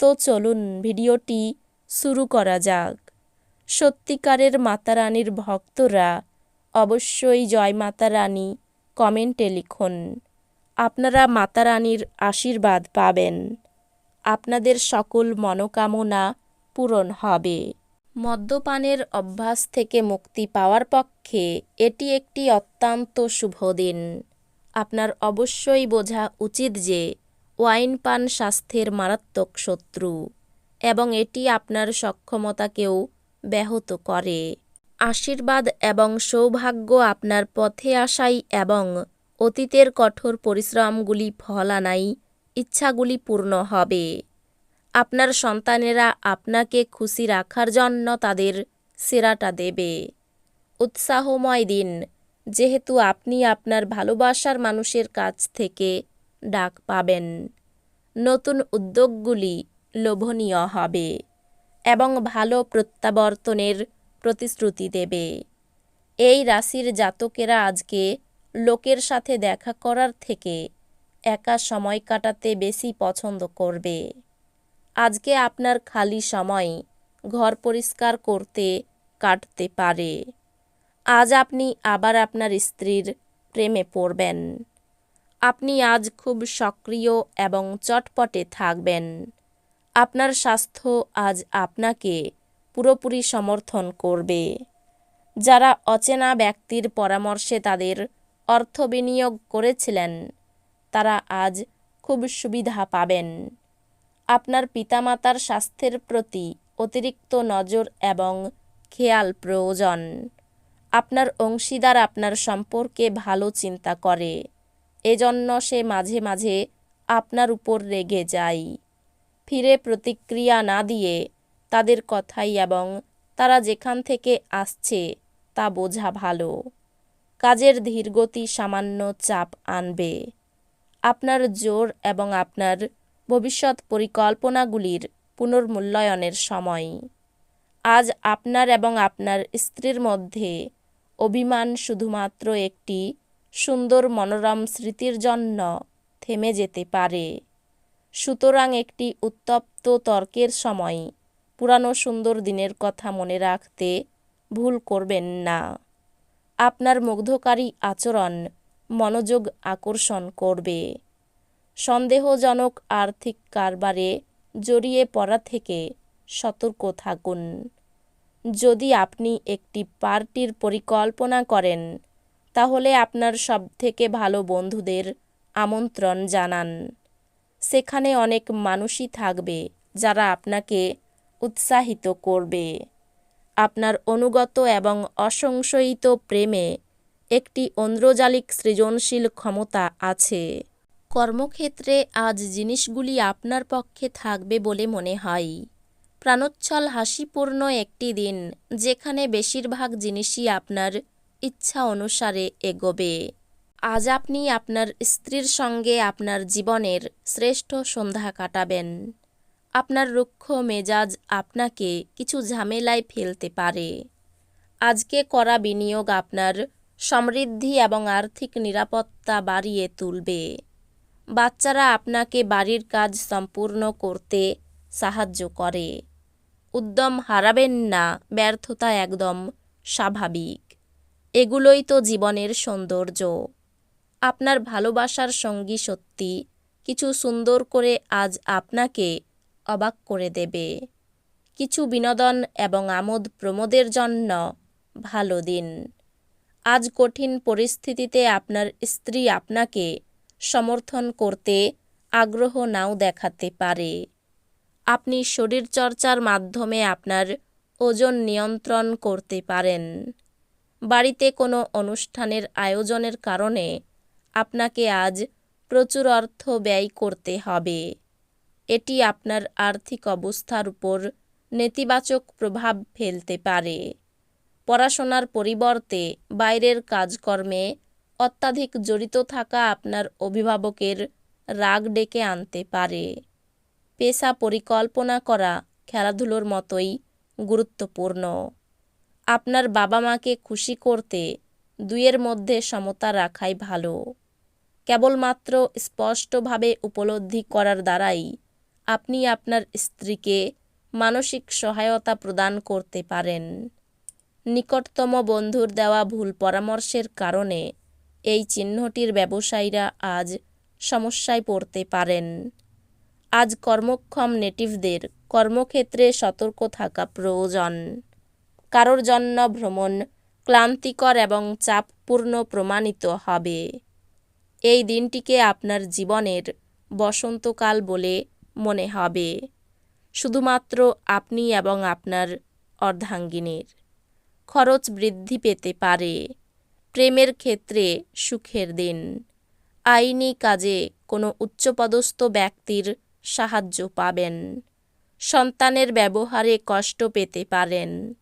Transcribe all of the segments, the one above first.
তো চলুন ভিডিওটি শুরু করা যাক। সত্যিকারের মাতা রানীর ভক্তরা অবশ্যই জয় মাতা রানী কমেন্টে লিখুন। আপনারা মাতা রানীর আশীর্বাদ পাবেন। আপনাদের সকল মনোকামনা পূরণ হবে। মদ্যপানের অভ্যাস থেকে মুক্তি পাওয়ার পক্ষে এটি একটি অত্যন্ত শুভ দিন। আপনার অবশ্যই বোঝা উচিত যে ওয়াইন পান স্বাস্থ্যের মারাত্মক শত্রু এবং এটি আপনার সক্ষমতাকেও ব্যাহত করে। আশীর্বাদ এবং সৌভাগ্য আপনার পথে আসাই এবং অতীতের কঠোর পরিশ্রমগুলি ফল আনাই ইচ্ছাগুলি পূর্ণ হবে। আপনার সন্তানেরা আপনাকে খুশি রাখার জন্য তাদের সেরাটা দেবে। উৎসাহময় দিন। যেহেতু আপনি আপনার ভালোবাসার মানুষের কাছ থেকে ডাক পাবেন। নতুন উদ্যোগগুলি লোভনীয় হবে এবং ভালো প্রত্যাবর্তনের প্রতিশ্রুতি দেবে। এই রাশির জাতকেরা আজকে লোকের সাথে দেখা করার থেকে একা সময় কাটাতে বেশি পছন্দ করবে। আজকে আপনার খালি সময় ঘর পরিষ্কার করতে কাটতে পারে। আজ আপনি আবার আপনার স্ত্রীর প্রেমে পড়বেন। আপনি আজ খুব সক্রিয় এবং চটপটে থাকবেন। আপনার স্বাস্থ্য আজ আপনাকে পুরোপুরি সমর্থন করবে। যারা অচেনা ব্যক্তির পরামর্শে তাদের অর্থ বিনিয়োগ করেছিলেন, তারা আজ খুব সুবিধা পাবেন। আপনার পিতামাতার স্বাস্থ্যের প্রতি অতিরিক্ত নজর এবং খেয়াল প্রয়োজন। আপনার অংশীদার আপনার সম্পর্কে ভালো চিন্তা করে। এজন্য সে মাঝে মাঝে আপনার উপর রেগে যায়। ফিরে প্রতিক্রিয়া না দিয়ে তাদের কথাই এবং তারা যেখান থেকে আসছে তা বোঝা ভালো। কাজের ধীরগতি সামান্য চাপ আনবে। আপনার জোর এবং আপনার ভবিষ্যৎ পরিকল্পনাগুলির পুনর্মূল্যায়নের সময়। আজ আপনার এবং আপনার স্ত্রীর মধ্যে অভিমান শুধুমাত্র একটি সুন্দর মনোরম স্মৃতির জন্য থেমে যেতে পারে। সুতরাং একটি উত্তপ্ত তর্কের সময় পুরানো সুন্দর দিনের কথা মনে রাখতে ভুল করবেন না। আপনার মুগ্ধকারী আচরণ মনোযোগ আকর্ষণ করবে। সন্দেহজনক আর্থিক কারবারে জড়িয়ে পড়া থেকে সতর্ক থাকুন। যদি আপনি একটি পার্টির পরিকল্পনা করেন তাহলে আপনার সবথেকে ভালো বন্ধুদের আমন্ত্রণ জানান। সেখানে অনেক মানুষই থাকবে যারা আপনাকে উৎসাহিত করবে। আপনার অনুগত এবং অসংশয়িত প্রেমে একটি ঐন্দ্রজালিক সৃজনশীল ক্ষমতা আছে। কর্মক্ষেত্রে আজ জিনিসগুলি আপনার পক্ষে থাকবে বলে মনে হয়। প্রাণোচ্ছল হাসিপূর্ণ একটি দিন, যেখানে বেশিরভাগ জিনিসই আপনার ইচ্ছা অনুসারে এগোবে। আজ আপনি আপনার স্ত্রীর সঙ্গে আপনার জীবনের শ্রেষ্ঠ সন্ধ্যা কাটাবেন। আপনার রুক্ষ মেজাজ আপনাকে কিছু ঝামেলায় ফেলতে পারে। আজকে করা বিনিয়োগ আপনার সমৃদ্ধি এবং আর্থিক নিরাপত্তা বাড়িয়ে তুলবে। বাচ্চারা আপনাকে বাড়ির কাজ সম্পূর্ণ করতে সাহায্য করে। উদ্যম হারাবেন না, ব্যর্থতা একদম স্বাভাবিক। এগুলোই তো জীবনের সৌন্দর্য। আপনার ভালোবাসার সঙ্গী সত্যি কিছু সুন্দর করে আজ আপনাকে অবাক করে দেবে। কিছু বিনোদন এবং আমোদ প্রমোদের জন্য ভালো দিন। আজ কঠিন পরিস্থিতিতে আপনার স্ত্রী আপনাকে সমর্থন করতে আগ্রহ নাও দেখাতে পারে। আপনি শরীরচর্চার মাধ্যমে আপনার ওজন নিয়ন্ত্রণ করতে পারেন। বাড়িতে কোনো অনুষ্ঠানের আয়োজনের কারণে আপনাকে আজ প্রচুর অর্থ ব্যয় করতে হবে। এটি আপনার আর্থিক অবস্থার উপর নেতিবাচক প্রভাব ফেলতে পারে। পড়াশোনার পরিবর্তে বাইরের কাজকর্মে অত্যাধিক জড়িত থাকা আপনার অভিভাবকের রাগ ডেকে আনতে পারে। পেশা পরিকল্পনা করা খেলাধুলোর মতোই গুরুত্বপূর্ণ। আপনার বাবা মাকে খুশি করতে দুইয়ের মধ্যে সমতা রাখাই ভালো। কেবলমাত্র স্পষ্টভাবে উপলব্ধি করার দ্বারাই আপনি আপনার স্ত্রীকে মানসিক সহায়তা প্রদান করতে পারেন। নিকটতম বন্ধুর দেওয়া ভুল পরামর্শের কারণে এই চিহ্নটির ব্যবসায়ীরা আজ সমস্যায় পড়তে পারেন। আজ কর্মক্ষম নেটিভদের কর্মক্ষেত্রে সতর্ক থাকা প্রয়োজন। কারোর জন্য ভ্রমণ ক্লান্তিকর এবং চাপপূর্ণ প্রমাণিত হবে। এই দিনটিকে আপনার জীবনের বসন্তকাল বলে মনে হবে। শুধুমাত্র আপনি এবং আপনার অর্ধাঙ্গিনীর খরচ বৃদ্ধি পেতে পারে। প্রেমের ক্ষেত্রে সুখের দিন। আইনি কাজে কোনো উচ্চপদস্থ ব্যক্তির সাহায্য পাবেন। সন্তানের ব্যবহারে কষ্ট পেতে পারেন।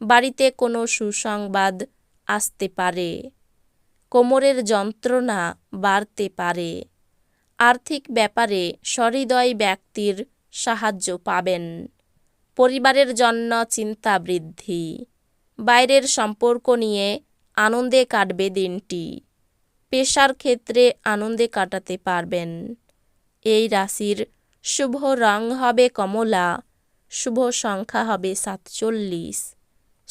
বাড়িতে কোনো সুসংবাদ আসতে পারে। কোমরের যন্ত্রণা বাড়তে পারে। আর্থিক ব্যাপারে সহৃদয় ব্যক্তির সাহায্য পাবেন। পরিবারের জন্য চিন্তা বৃদ্ধি। বাইরের সম্পর্ক নিয়ে আনন্দে কাটবে দিনটি। পেশার ক্ষেত্রে আনন্দে কাটাতে পারবেন। এই রাশির শুভ রং হবে কমলা, শুভ সংখ্যা হবে সাতচল্লিশ।